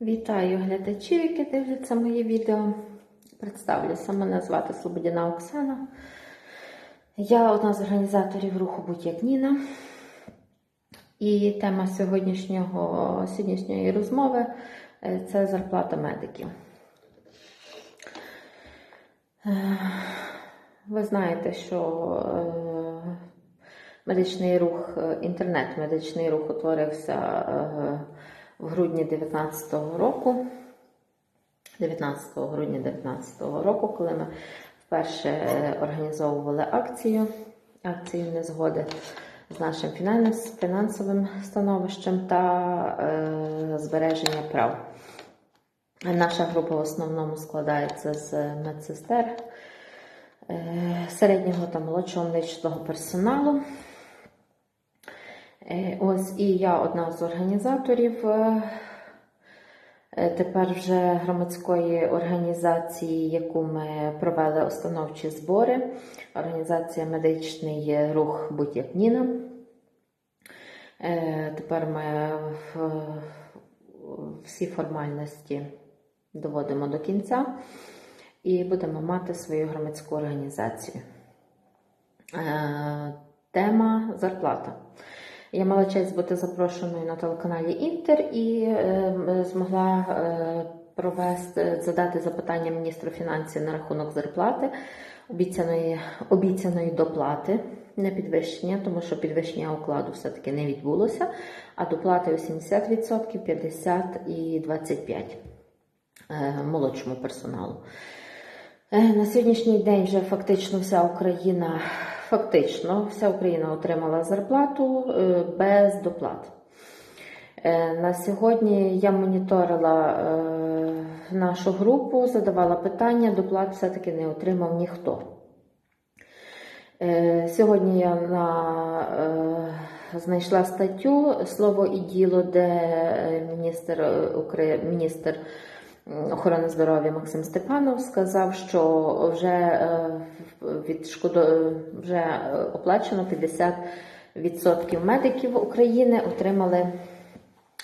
Вітаю глядачів, які дивляться моє відео. Представлюся, мене звати Слободяна Оксана. Я одна з організаторів руху Будь як Ніна. І тема сьогоднішнього, сьогоднішньої розмови е, це зарплата медиків. Е, Ви знаєте, що е, медичний рух, інтернет-медичний рух утворився в грудні 2019 року. 19 грудня 2019 року, коли ми вперше е, організовували акцію, акцію незгоди з нашим фінансовим становищем та е, збереження прав. Наша група в основному складається з медсестер, е, середнього та молодшого медичного персоналу. Е, Ось і я одна з організаторів е, е, тепер вже громадської організації, яку ми провели установчі збори. Організація Медичний рух Будь як Ніна. Тепер ми всі формальності доводимо до кінця і будемо мати свою громадську організацію. Тема зарплата. Я мала честь бути запрошеною на телеканалі Інтер і е, змогла е, провести, задати запитання міністру фінансів на рахунок зарплати, обіцяної, обіцяної доплати, не підвищення, тому що підвищення укладу все-таки не відбулося, а доплати 80%, 50% і 25% е, молодшому персоналу. Е, На сьогоднішній день вже фактично вся Україна, фактично вся Україна отримала зарплату е, без доплат. Е, На сьогодні я моніторила е, нашу групу, задавала питання, доплат все-таки не отримав ніхто. Сьогодні я на, знайшла статтю Слово і діло, де міністр, міністр охорони здоров'я Максим Степанов сказав, що вже е, відшкодо, вже е, оплачено 50% медиків України отримали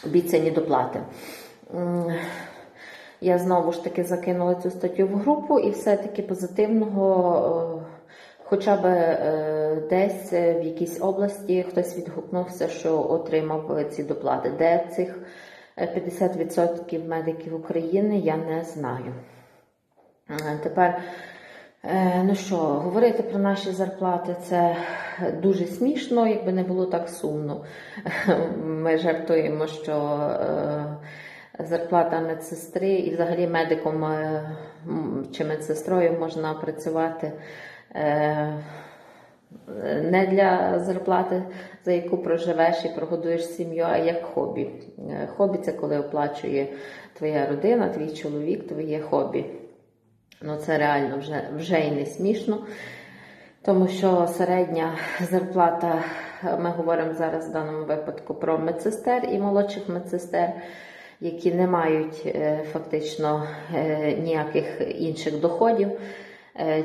обіцяні доплати. Я знову ж таки закинула цю статтю в групу і все-таки позитивного, е, хоча б е, десь е, в якійсь області хтось відгукнувся, що отримав е, ці доплати. Де цих е, 50% медиків України, я не знаю. Е, Тепер, е, ну що, говорити про наші зарплати це дуже смішно, якби не було так сумно. Ми жартуємо, що е, зарплата медсестри і взагалі медиком чи медсестрою можна працювати. Не для зарплати, за яку проживеш і прогодуєш сім'ю, а як хобі. Е, Хобі це коли оплачує твоя родина, твій чоловік, твоє хобі. Ну це реально вже, вже і не смішно, тому що середня зарплата, ми говоримо зараз в даному випадку про медсестер і молодших медсестер, які не мають е, фактично е, ніяких інших доходів,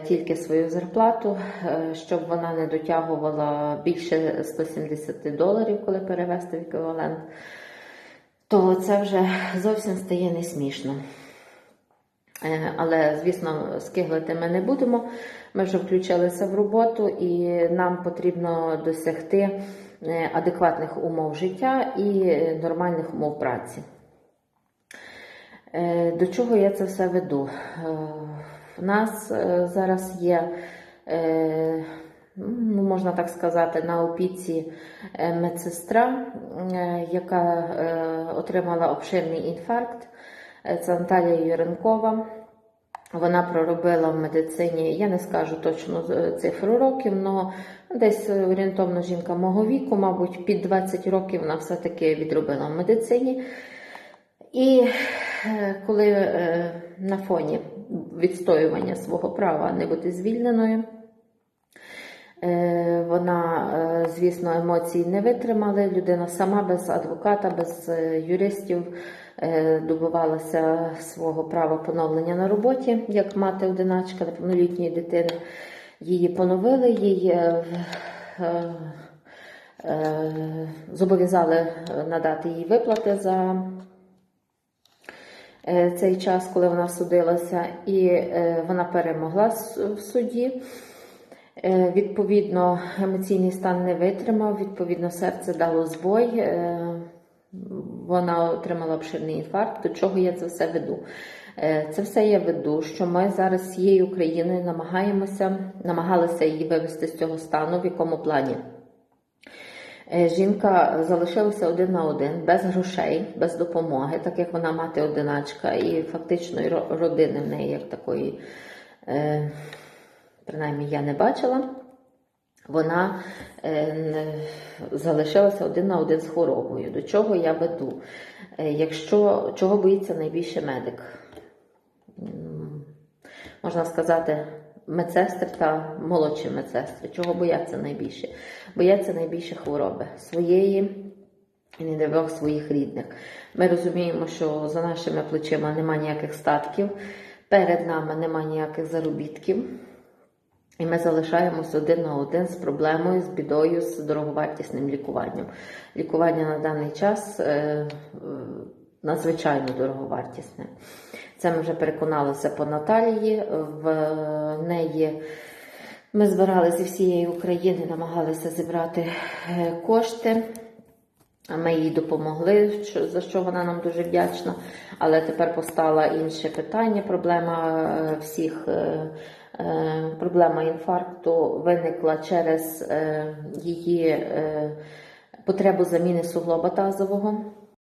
тільки свою зарплату, е, щоб вона не дотягувала більше 170 доларів, коли перевести в еквівалент, то це вже зовсім стає не смішно. Е, Але, звісно, скиглити ми не будемо. Ми вже включилися в роботу, і нам потрібно досягти е, адекватних умов життя і е, нормальних умов праці. Е, До чого я це все веду? В нас е, зараз є, е, ну, можна так сказати, на опіці е, медсестра, яка отримала обширний інфаркт. Це Наталія Юренкова. Вона проробила в медицині, я не скажу точно е, цифру років, але десь орієнтовно жінка мого віку, мабуть, під 20 років вона все-таки відробила в медицині. І е, коли е, на фоні відстоювання свого права не бути звільненою, е, вона, звісно, емоцій не витримали. Людина сама без адвоката, без юристів добивалася свого права поновлення на роботі, як мати одиначка неповнолітньої дитини. Її поновили, їй зобов'язали надати їй виплати за цей час, коли вона судилася, і е, вона перемогла в суді. Е, Відповідно, емоційний стан не витримав, відповідно, серце дало збой. е, Вона отримала обширний інфаркт. До чого я це все веду? Е, Це все я веду, що ми зараз з цією країною намагаємося, намагалися її вивести з цього стану, в якому плані. Е, Жінка залишилася один на один, без грошей, без допомоги, так як вона мати одиначка, і фактично родини в неї як такої, е, принаймні я не бачила. Вона е, залишилася один на один з хворобою. До чого я веду? Якщо чого боїться найбільше медик? Можна сказати, медсестри та молодші медсестри. Чого бояться найбільше? Бояться найбільше хвороби своєї і не дай своїх рідних. Ми розуміємо, що за нашими плечима немає ніяких статків, перед нами немає ніяких заробітків. І ми залишаємось один на один з проблемою, з бідою, з дороговартісним лікуванням. Лікування на даний час е, е, надзвичайно дороговартісне. Це ми вже переконалися по Наталії. В неї ми збирали зі всієї України, намагалися зібрати е, кошти. Ми їй допомогли, за що вона нам дуже вдячна. Але тепер постала інше питання. Проблема е, всіх, е, е, проблема інфаркту виникла через е, її е, потребу заміни суглоба тазового.